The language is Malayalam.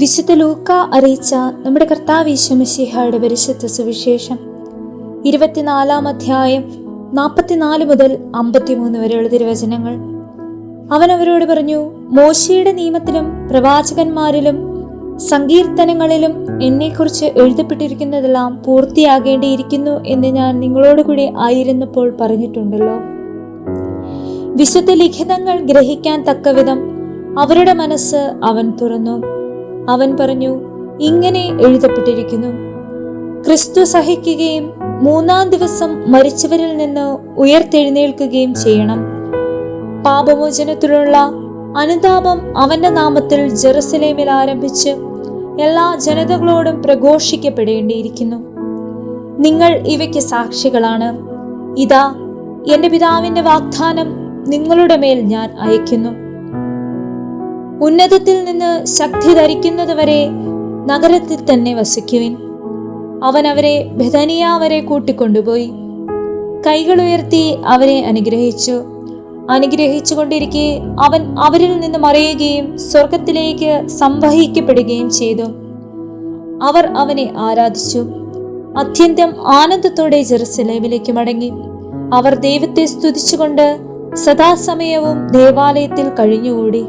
വിശുദ്ധ ലൂക്ക അറിയിച്ച നമ്മുടെ കർത്താവ് ഈശ്വമിഷിഹയുടെ പരിശുദ്ധ സുവിശേഷം. ഇരുപത്തിനാലാം അധ്യായം നാൽപ്പത്തിനാല് മുതൽ അമ്പത്തിമൂന്ന് വരെയുള്ള തിരുവചനങ്ങൾ. അവൻ അവരോട് പറഞ്ഞു മോശയുടെ നിയമത്തിലും പ്രവാചകന്മാരിലും സങ്കീർത്തനങ്ങളിലും എന്നെക്കുറിച്ച് എഴുതപ്പെട്ടിരിക്കുന്നതെല്ലാം പൂർത്തിയാകേണ്ടിയിരിക്കുന്നു എന്ന് ഞാൻ നിങ്ങളോട് കൂടി ആയിരുന്നപ്പോൾ പറഞ്ഞിട്ടുണ്ടല്ലോ. വിശുദ്ധ ലിഖിതങ്ങൾ ഗ്രഹിക്കാൻ തക്കവിധം അവരുടെ മനസ്സ് അവൻ തുറന്നു. അവൻ പറഞ്ഞു ഇങ്ങനെ എഴുതപ്പെട്ടിരിക്കുന്നു. ക്രിസ്തു സഹിക്കുകയും മൂന്നാം ദിവസം മരിച്ചവരിൽ നിന്ന് ഉയർത്തെഴുന്നേൽക്കുകയും ചെയ്യണം. പാപമോചനത്തിലുള്ള അനുതാപം അവന്റെ നാമത്തിൽ ജെറുസലേമിൽ ആരംഭിച്ച് എല്ലാ ജനതകളോടും പ്രഘോഷിക്കപ്പെടേണ്ടിയിരിക്കുന്നു. നിങ്ങൾ ഇവയ്ക്ക് സാക്ഷികളാണ്. ഇതാ എന്റെ പിതാവിന്റെ വാഗ്ദാനം നിങ്ങളുടെ മേൽ ഞാൻ അയക്കുന്നു ഉന്നതത്തിൽ നിന്ന് ശക്തി ധരിക്കുന്നതുവരെ നഗരത്തിൽ തന്നെ വസിക്കുവിൻ. അവൻ അവരെ ബഥനിയ വരെ കൂട്ടിക്കൊണ്ടുപോയി. കൈകൾ ഉയർത്തി അവരെ അനുഗ്രഹിച്ചു. അനുഗ്രഹിച്ചുകൊണ്ടിരിക്കെ അവൻ അവരിൽ നിന്ന് മറയുകയും സ്വർഗത്തിലേക്ക് സംവഹിക്കപ്പെടുകയും ചെയ്തു. അവർ അവനെ ആരാധിച്ചു. അത്യന്തം ആനന്ദത്തോടെ ജെറുസലേമിലേക്ക് മടങ്ങി. അവർ ദൈവത്തെ സ്തുതിച്ചുകൊണ്ട് സദാസമയവും ദേവാലയത്തിൽ കഴിഞ്ഞുകൂടി.